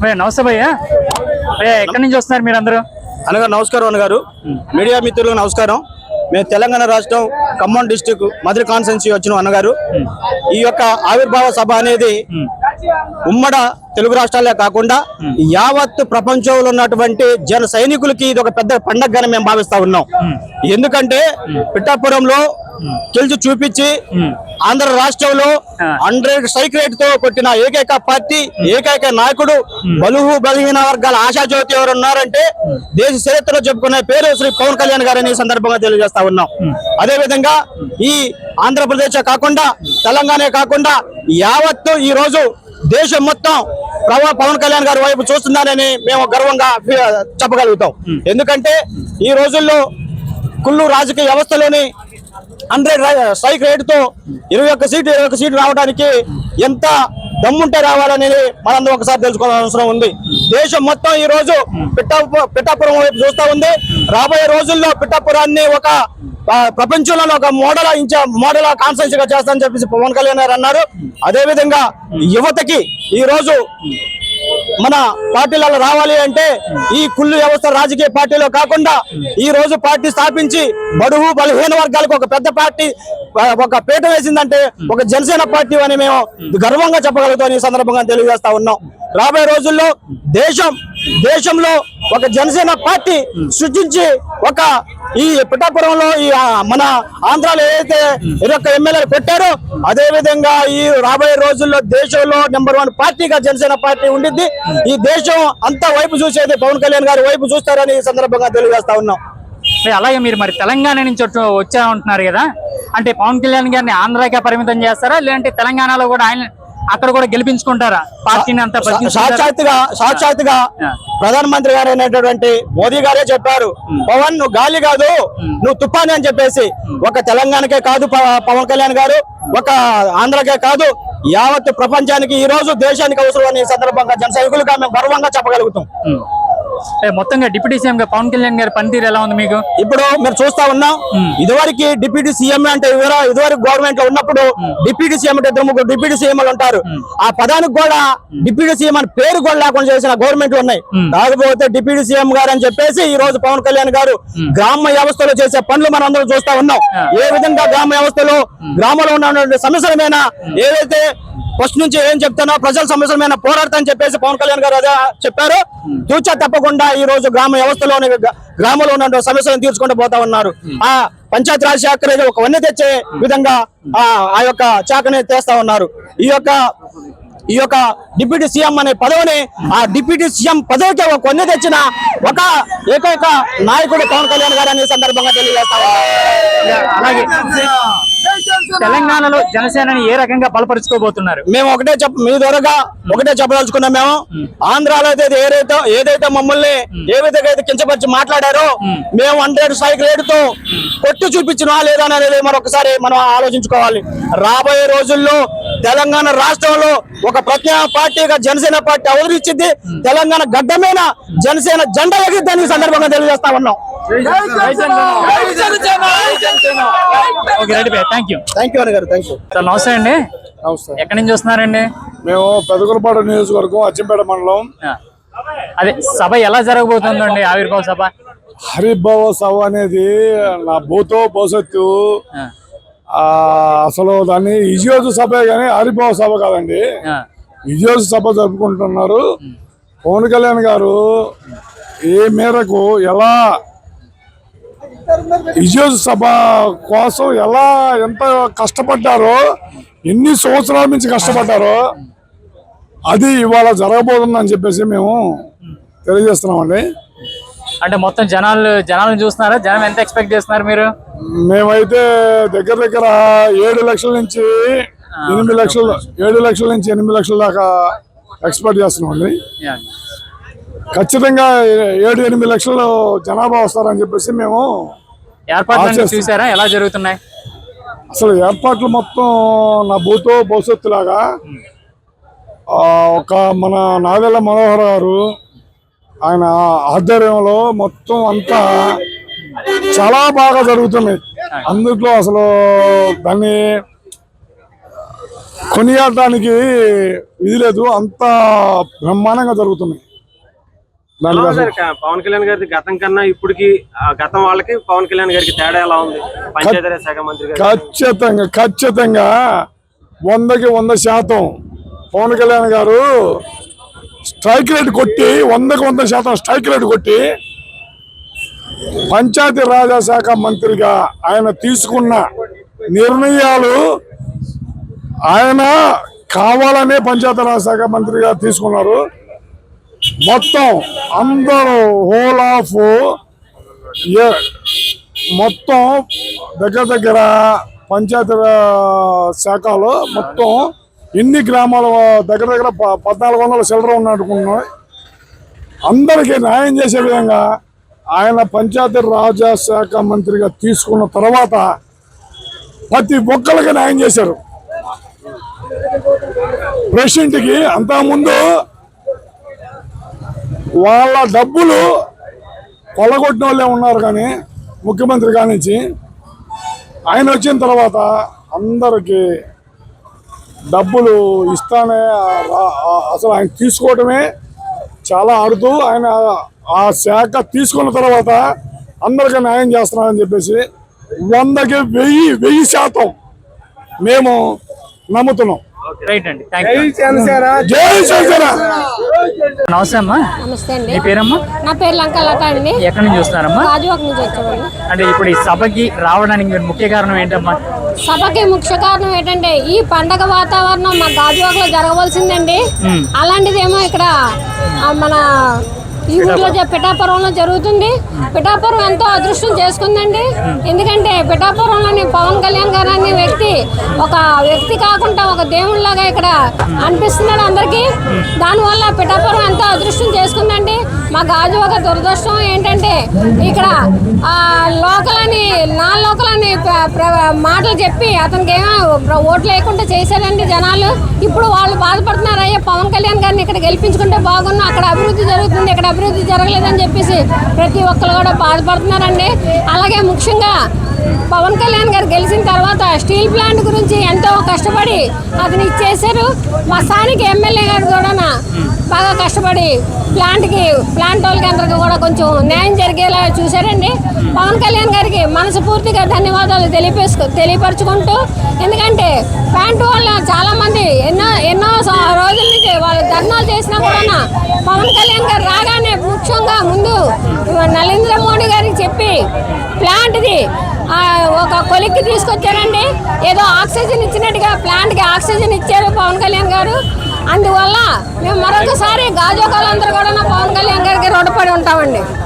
భయ్యా నమస్తే భయ్యా. భయ్యా ఎక్కడి నుంచి వస్తున్నారు మీరు అందరూ అనగా నమస్కారం అన్నగారు మీడియా మిత్రులకు నమస్కారం. మేము తెలంగాణ రాష్ట్రం ఖమ్మం డిస్టిక్ మధుర కాన్స్టెన్సీ వచ్చిన అన్నగారు ఈ యొక్క ఆవిర్భావ సభ అనేది ఉమ్మడ తెలుగు రాష్ట్రాలే కాకుండా యావత్ ప్రపంచంలో ఉన్నటువంటి జన సైనికులకి ఇది ఒక పెద్ద పండగగానే మేము భావిస్తా ఉన్నాం. ఎందుకంటే పిఠాపురంలో గెలిచి చూపించి ఆంధ్ర రాష్ట్రంలో హండ్రెడ్ స్ట్రైక్ రేట్తో కొట్టిన ఏకైక పార్టీ ఏకైక నాయకుడు బలుహు బలహీన వర్గాల ఆశాజ్యోతి ఎవరు ఉన్నారంటే దేశ చరిత్రలో చెప్పుకునే పేరు శ్రీ పవన్ కళ్యాణ్ గారని సందర్భంగా తెలియజేస్తా ఉన్నాం. అదే విధంగా ఈ ఆంధ్రప్రదేశ్ కాకుండా తెలంగాణ కాకుండా యావత్తు ఈ రోజు దేశం మొత్తం ప్రభా పవన్ కళ్యాణ్ గారి వైపు చూస్తున్నారని మేము గర్వంగా చెప్పగలుగుతాం. ఎందుకంటే ఈ రోజుల్లో కుళ్ళు రాజకీయ వ్యవస్థలోని హండ్రెడ్ స్ట్రైక్ రేటుతో ఇరవై ఒక్క సీటు ఇరవై ఒక్క సీటు రావడానికి ఎంత దమ్ముంటే రావాలనేది మనందరం ఒకసారి తెలుసుకోవాల్సిన అవసరం ఉంది. దేశం మొత్తం ఈ రోజు పిట్టాపురం పిఠాపురం వైపు చూస్తూ ఉంది. రాబోయే రోజుల్లో పిఠాపురాన్ని ఒక ప్రపంచంలో ఒక మోడల్ ఇంచ మోడల్ కాన్సెన్స్గా చేస్తానని చెప్పేసి పవన్ కళ్యాణ్ గారు అన్నారు. అదేవిధంగా యువతకి ఈ రోజు మన పార్టీలలో రావాలి అంటే ఈ కుళ్ళు వ్యవస్థ రాజకీయ పార్టీలో కాకుండా ఈ రోజు పార్టీ స్థాపించి బడుగు బలహీన వర్గాలకు ఒక పెద్ద పార్టీ ఒక పీట వేసిందంటే ఒక జనసేన పార్టీ అని మేము గర్వంగా చెప్పగలుగుతాం ఈ సందర్భంగా తెలియజేస్తా ఉన్నాం. రాబోయే రోజుల్లో దేశం దేశంలో ఒక జనసేన పార్టీ సృష్టించి ఒక ఈ పిఠాపురంలో ఈ మన ఆంధ్రాలో ఏదైతే ఇరవై ఒక్క ఎమ్మెల్యేలు పెట్టారో అదే విధంగా ఈ రాబోయే రోజుల్లో దేశంలో నెంబర్ వన్ పార్టీగా జనసేన పార్టీ ఉండిద్ది. ఈ దేశం అంతా వైపు చూసేది పవన్ కళ్యాణ్ గారి వైపు చూస్తారని ఈ సందర్భంగా తెలియజేస్తా ఉన్నాం. అలాగే మీరు మరి తెలంగాణ నుంచి వచ్చా ఉంటున్నారు కదా? అంటే పవన్ కళ్యాణ్ గారిని ఆంధ్రాకే పరిమితం చేస్తారా? లేదంటే తెలంగాణలో కూడా ఆయన అక్కడ కూడా గెలిపించుకుంటారా? పార్టీని అంతా? సాక్షాత్తుగా సాక్షాత్తుగా. ప్రధానమంత్రి గారు అయినటువంటి మోదీ గారే చెప్పారు పవన్ నువ్వు గాలి కాదు నువ్వు తుఫాని అని చెప్పేసి. ఒక తెలంగాణకే కాదు పవన్ కళ్యాణ్ గారు ఒక ఆంధ్రకే కాదు యావత్ ప్రపంచానికి ఈ రోజు దేశానికి అవసరం అని సందర్భంగా జన సైనికులుగా మేము గర్వంగా చెప్పగలుగుతాం. మొత్తంగా డిప్యూటీ సీఎం గా పవన్ కళ్యాణ్ గారి పనితీరు ఎలా ఉంది మీకు? ఇప్పుడు మీరు చూస్తా ఉన్నాం ఇదివరకు డిప్యూటీ సీఎం అంటే ఇదివర- ఇదివరకు గవర్నమెంట్లో ఉన్నప్పుడు డిప్యూటీ సీఎం అంటే ఇద్దరు ముగ్గురు డిప్యూటీ సీఎంలు ఉంటారు. ఆ పదానికి కూడా డిప్యూటీ సీఎం అని పేరు కూడా లేకుండా చేసిన గవర్నమెంట్ ఉన్నాయి. కాకపోతే డిప్యూటీ సీఎం గారు అని చెప్పేసి ఈ రోజు పవన్ కళ్యాణ్ గారు గ్రామ వ్యవస్థలో చేసే పనులు మనం అందరం చూస్తా ఉన్నాం. ఏ విధంగా గ్రామ వ్యవస్థలో గ్రామంలో ఉన్నటువంటి సమస్యల మీద ఏదైతే ఫస్ట్ నుంచి ఏం చెప్తానో ప్రజల సమస్యల మీద పోరాడతా అని చెప్పేసి పవన్ కళ్యాణ్ గారు అదే చెప్పారు. తూచా తప్పకుండా ఈ రోజు గ్రామ వ్యవస్థలోని గ్రా- గ్రామంలో ఉన్న సమస్యలను తీర్చుకుంటూ పోతా ఉన్నారు. ఆ పంచాయతీ రాజ్ శాఖ అనేది ఒక వన్నె తెచ్చే విధంగా ఆ ఆ యొక్క శాఖని తెస్తా ఉన్నారు. ఈ యొక్క ఈ యొక్క డిప్యూటీ సీఎం అనే పదవిని ఆ డిప్యూటీ సీఎం పదవికి ఒక వన్నె తెచ్చిన ఒక ఏకైక నాయకుడు పవన్ కళ్యాణ్ గారు అనే సందర్భంగా తెలియజేస్తా ఉన్నారు అలాగే. తెలంగాణలో జనసేనని ఏ రకంగా బలపరుచుకోబోతున్నారు? మేము ఒకటే చెప్ప మీ ద్వారాగా ఒకటే చెప్పదలుచుకున్నాం మేము. ఆంధ్రాలో అయితే ఏదైతే ఏదైతే మమ్మల్ని ఏ విధంగా అయితే కించపరిచి మాట్లాడారో మేము. హండ్రెడ్ స్ట్రైక్ రేట్తో కొట్టి చూపించినా లేదా అనేది మరొకసారి మనం ఆలోచించుకోవాలి. రాబోయే రోజుల్లో తెలంగాణ రాష్ట్రంలో ఒక ప్రత్యేక పార్టీగా జనసేన పార్టీ అవతరించింది తెలంగాణ గడ్డ మీద జనసేన జెండా ఎగిద్దని సందర్భంగా తెలియజేస్తా ఉన్నాం. Okay ready thank you thank you గారు థ్యాంక్ యూ సార్ నమస్తే అండి నమస్తే ఎక్కడి నుంచి వస్తున్నారండి మేము పెదకులపాడు నియోజకవర్గం అచ్చంపేట మండలం. అదే సభ ఎలా జరగబోతుందండి ఆవిర్భావ సభ హరిభవ సభ అనేది నా భూతో భవిష్యత్తు అసలు దాన్ని ఇజోజు సభ కానీ హరిభవ సభ కాదండి ఆ. ఇజోజు సభ జరుపుకుంటున్నారు పవన్ కళ్యాణ్ గారు ఏ మేరకు ఎలా సభ కోసం ఎలా ఎంత కష్టపడ్డారో ఎన్ని సంవత్సరాల నుంచి కష్టపడ్డారో అది ఇవాళ జరగబోతుందని చెప్పేసి మేము తెలియజేస్తున్నామండి. అంటే మొత్తం జనాలు జనాలను చూస్తున్నారా? జనం ఎంత ఎక్స్పెక్ట్ చేస్తున్నారు మీరు? మేమైతే దగ్గర దగ్గర ఏడు లక్షల నుంచి ఎనిమిది లక్షలు ఏడు లక్షల నుంచి ఎనిమిది లక్షల దాకా ఎక్స్పెక్ట్ చేస్తున్నామండి. ఖచ్చితంగా ఏడు ఎనిమిది లక్షలు జనాభా వస్తారని చెప్పేసి మేము ఆశిస్తున్నాం. చూసారా? ఎలా జరుగుతున్నాయి? అసలు ఏర్పాట్లు మొత్తం నా భూతో భవిష్యత్తు లాగా ఒక మన నాదెల్ల మనోహర్ గారు ఆయన ఆధ్వర్యంలో మొత్తం అంతా చాలా బాగా జరుగుతున్నాయి. అందుట్లో అసలు దాన్ని కొనియాడటానికి ఇది లేదు. అంత బ్రహ్మాండంగా జరుగుతున్నాయి ఎలా దానికోసం ఉంది సార్ క- పవన్ కళ్యాణ్ గారి గతం కన్నా ఇప్పటికి ఆ గతం వాళ్ళకి పవన్ కళ్యాణ్ గారికి తేడా ఎలా ఉంది? పంచాయతీరాజ్ శాఖ మంత్రి ఖచ్చితంగా ఖచ్చితంగా వందకి వంద శాతం పవన్ కళ్యాణ్ గారు స్ట్రైక్ రేట్ కొట్టి వందకి వంద శాతం స్ట్రైక్ రేట్ కొట్టి పంచాయతీ రాజా శాఖ మంత్రిగా ఆయన తీసుకున్న నిర్ణయాలు ఆయన కావాలనే పంచాయతీ రాజ్ శాఖ మంత్రిగా తీసుకున్నారు. మొత్తం అందరూ హోల్ ఆఫ్ ఏ- మొత్తం దగ్గర దగ్గర పంచాయతీ శాఖలో మొత్తం ఎన్ని గ్రామాల దగ్గర దగ్గర ప- పద్నాలుగు వందల చిల్లర ఉన్నట్టుకున్నాయి అందరికీ న్యాయం చేసే విధంగా ఆయన పంచాయతీ రాజా శాఖ మంత్రిగా తీసుకున్న తర్వాత ప్రతి ఒక్కరికి న్యాయం చేశారు. ప్రెసిడెంట్కి అంతకుముందు వాళ్ళ డబ్బులు కొల్లగొట్టిన వాళ్ళే ఉన్నారు కానీ ముఖ్యమంత్రి కానించి. ఆయన వచ్చిన తర్వాత అందరికి డబ్బులు ఇస్తానే అసలు ఆయన తీసుకోవడమే చాలా అరుదు. ఆయన ఆ శాఖ తీసుకున్న తర్వాత అందరికీ న్యాయం చేస్తున్నారని చెప్పేసి వందకి వెయ్యి వెయ్యి శాతం మేము నమ్ముతున్నాం. జై శంకర నమస్తే అమ్మా. నమస్తే అండి. మీ పేరమ్మా? నా పేరు లంకలత అండి. ఎక్కడి నుంచి చూస్తున్నారమ్మా? గాజువాక నుంచి వచ్చామండి. అంటే ఇప్పుడు ఈ సభకి రావడానికి మీరు ముఖ్య కారణం ఏంటమ్మా? సభకి ముఖ్య కారణం ఏంటంటే ఈ పండగ వాతావరణం మా గాజువాకలో జరగవలసిందండి. అలాంటిదేమో ఇక్కడ మన ఈ ఊర్లో పిఠాపురంలో జరుగుతుంది. పిఠాపురం ఎంతో అదృష్టం చేసుకుందండి. ఎందుకంటే పిఠాపురంలోని పవన్ కళ్యాణ్ గారు అనే వ్యక్తి ఒక వ్యక్తి కాకుండా ఒక దేవుళ్ళగా ఇక్కడ అనిపిస్తున్నాడు అందరికీ. దానివల్ల పిఠాపురం ఎంతో అదృష్టం చేసుకుందండి. మా గాజు ఒక దురదృష్టం ఏంటంటే ఇక్కడ లోకలని లోకల్ అని నా లోకల్ అని మాటలు చెప్పి అతనికి ఏమో ఓట్లు లేకుండా చేశారండి జనాలు. ఇప్పుడు వాళ్ళు బాధపడుతున్నారు అయ్యా పవన్ కళ్యాణ్ గారిని ఇక్కడ గెలిపించుకుంటే బాగున్నా అక్కడ అభివృద్ధి జరుగుతుంది ఇక్కడ అభివృద్ధి జరగలేదని చెప్పేసి ప్రతి ఒక్కరు కూడా బాధపడుతున్నారండి. అలాగే ముఖ్యంగా పవన్ కళ్యాణ్ గారు గెలిచిన తర్వాత స్టీల్ ప్లాంట్ గురించి ఎంతో కష్టపడి అతను ఇచ్చేశారు మా స్థానిక ఎమ్మెల్యే గారు కూడా బాగా కష్టపడి ప్లాంట్కి ప్లాంట్ వాళ్ళకి అందరికి కూడా కొంచెం న్యాయం జరిగేలా చూశారండి. పవన్ కళ్యాణ్ గారికి మనస్ఫూర్తిగా ధన్యవాదాలు తెలియపేసుకు తెలియపరచుకుంటూ ఎందుకంటే ప్లాంట్ వల్ల చాలామంది ఎన్నో ఎన్నో రోజుల నుంచి వాళ్ళు ధర్నాలు చేసినా కూడా పవన్ కళ్యాణ్ గారు రాగానే ముఖ్యంగా ముందు నరేంద్ర మోడీ గారు చెప్పి ప్లాంట్ది ఒక కొలిక్కి తీసుకొచ్చారండి. ఏదో ఆక్సిజన్ ఇచ్చినట్టుగా ప్లాంట్కి ఆక్సిజన్ ఇచ్చారు పవన్ కళ్యాణ్ గారు. అందువల్ల మేము మరొకసారి గాజోకాలందరూ కూడా పవన్ కళ్యాణ్ గారికి రుణపడి ఉంటామండి.